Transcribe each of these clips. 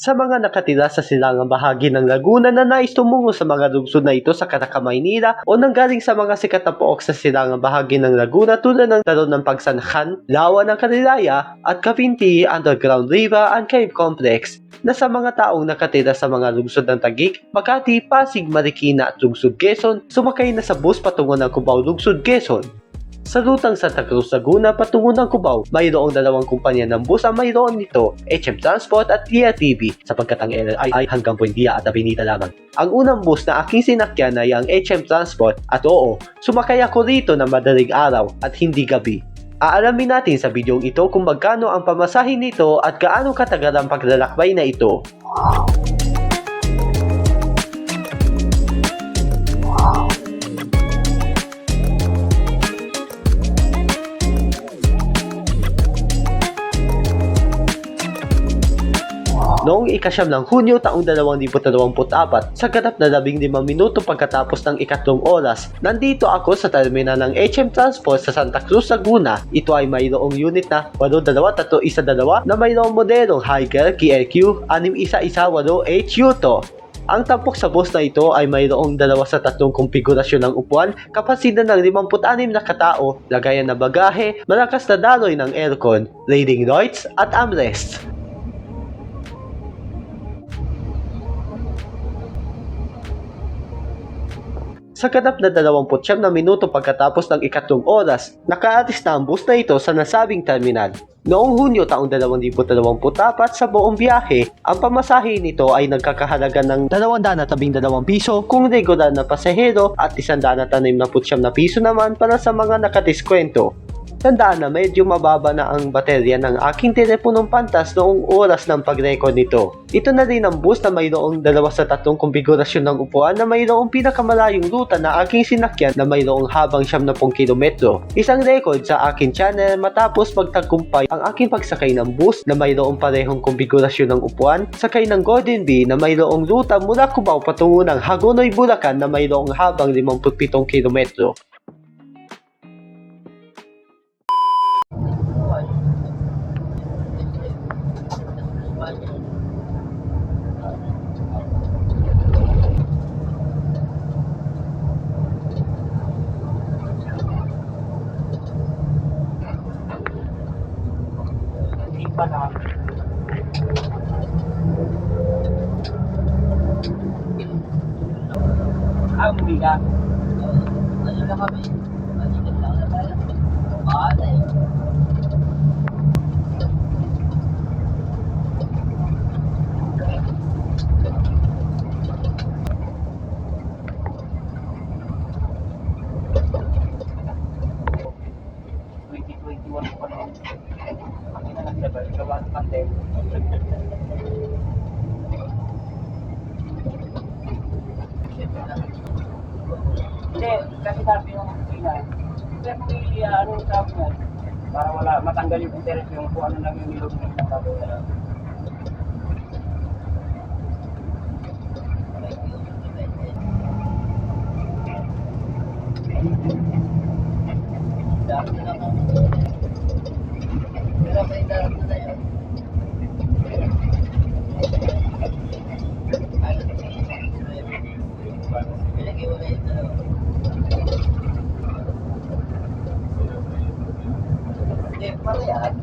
Sa mga nakatira sa silangang bahagi ng Laguna na nais tumungo sa mga lungsod na ito sa Caraca, Maynila o nanggaling sa mga sikat na pook sa silangang bahagi ng Laguna tulad ng Taro ng Pagsanhan, Lawa ng Canilaya at Cavinti Underground River and Cave Complex na sa mga taong nakatira sa mga lungsod ng Taguig, Makati, Pasig, Marikina at lungsod Quezon, sumakay na sa bus patungo ng Cubao, lungsod Quezon. Sa rutang Santa Cruz, Laguna patungo ng Cubao, mayroong dalawang kumpanya ng bus ang mayroon nito, HM Transport at TV, sapagkat ang LRI ay hanggang Buendia at Avenida lamang. Ang unang bus na aking sinakyan ay ang HM Transport at oo, sumakay ako rito na madaling araw at hindi gabi. Aalamin natin sa bidyong ito kung magkano ang pamasahin nito at gaano katagal ang paglalakbay na ito. Noong ikasyam ng Hunyo taong 2024, sa ganap na 15 minuto pagkatapos ng ikatlong oras, nandito ako sa terminal ng HM Transport sa Santa Cruz, Laguna. Ito ay mayroong unit na 8212 na mayroong modelong Higer QRQ 6118H Yuto. Ang tampok sa bus na ito ay mayroong dalawa sa tatlong konfigurasyon ng upuan, kapasidad ng 56 na katao, lagayan na bagahe, malakas na daloy ng aircon, reading lights at armrest. Sa ganap na 29 na minuto pagkatapos ng ikatlong oras, nakaalis na ang bus na ito sa nasabing terminal. Noong Hunyo taong 2024 sa buong biyahe, ang pamasahe nito ay nagkakahalaga ng 212 piso kung regular na pasahero at 169 na piso naman para sa mga nakadiskwento. Tandaan na medyo mababa na ang baterya ng aking teleponong pantas noong oras ng pag-record nito. Ito na rin ang bus na mayroong dalawa sa tatlong konfigurasyon ng upuan na mayroong pinakamalayong ruta na aking sinakyan na mayroong habang 70 kilometro. Isang record sa aking channel matapos magtagumpay ang aking pagsakay ng bus na mayroong parehong konfigurasyon ng upuan, sakay ng Golden Bee na mayroong ruta mula Cubao patungo ng Hagonoy, Bulacan na mayroong habang 57 kilometro. Ka. Ano lang kami? Para wala matanggal yung interest yung kung ano lang yung nilog ng niya. Dami na kami. Pero may dami na yun. pala yan.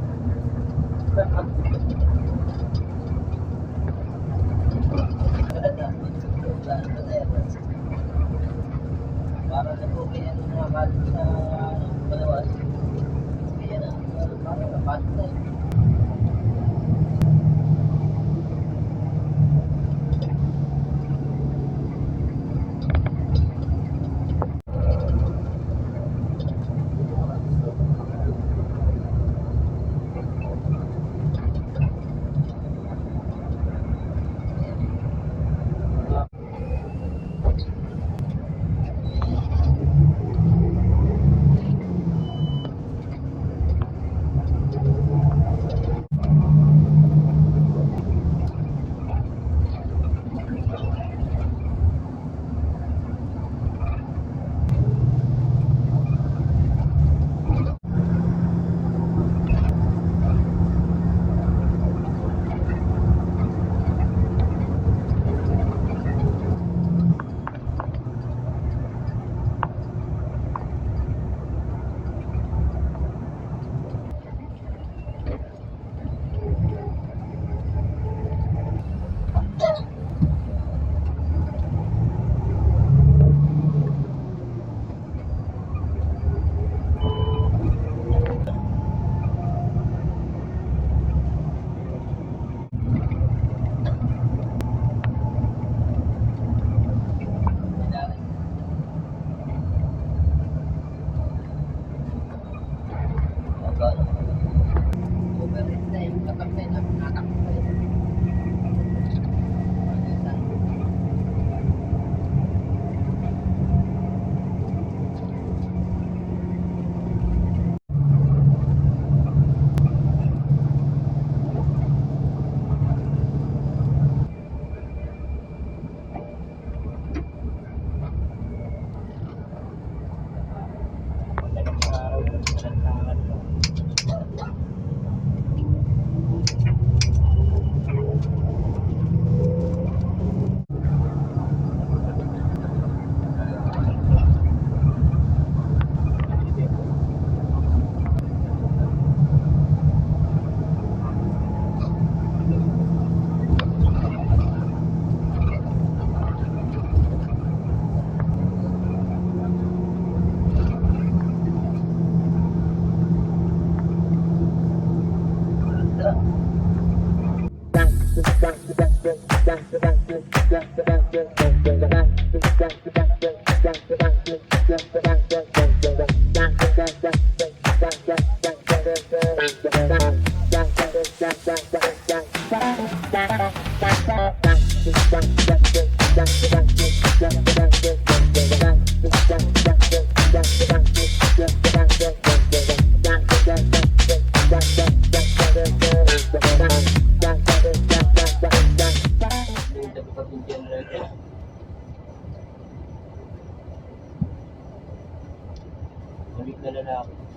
Balik na lalaki. Ano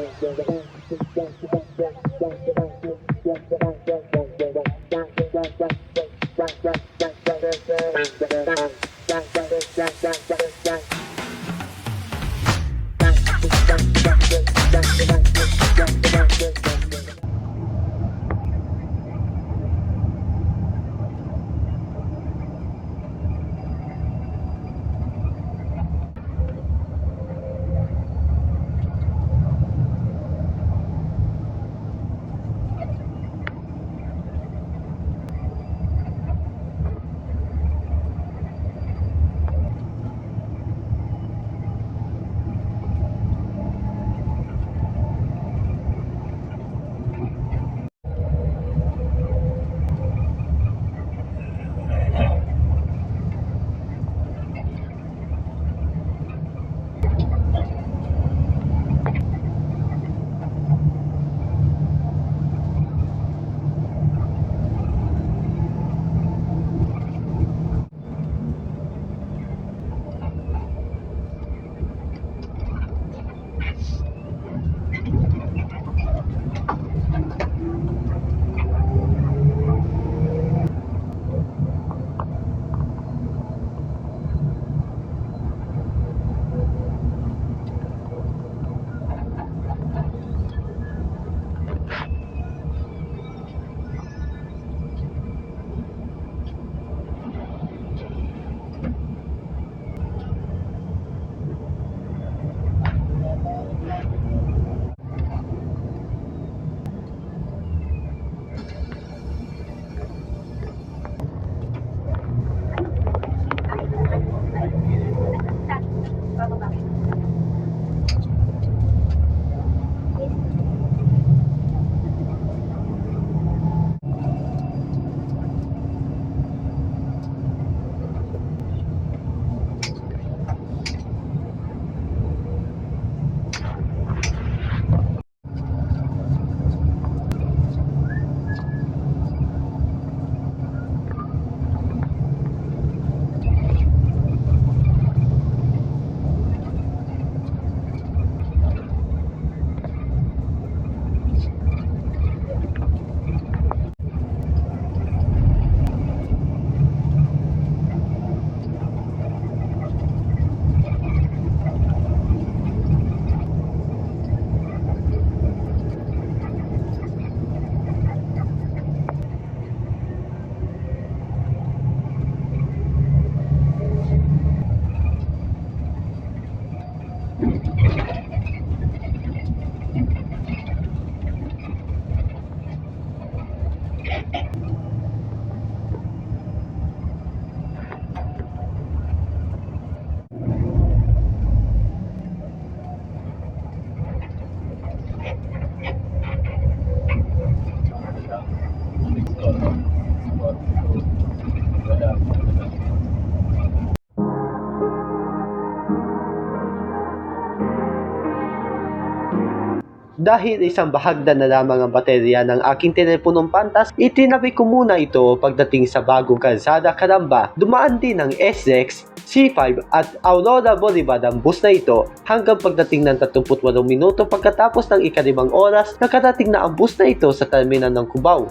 Dahil isang bahagdan na lamang ang baterya ng aking teleponong pantas, itinabi ko muna ito pagdating sa bagong kalsada Karamba. Dumaan din ang SX, C5 at Aurora Boulevard ang bus na ito hanggang pagdating ng 38 minuto pagkatapos ng ikalimang oras, nakarating na ang bus na ito sa terminal ng Cubao.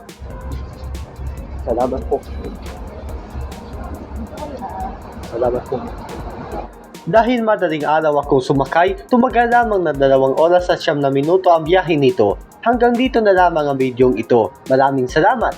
Salamat po. Salamat po. Dahil madaling araw akong sumakay, tumagal lamang na dalawang oras at siyam na minuto ang biyahe nito. Hanggang dito na lamang ang bidyong ito. Maraming salamat!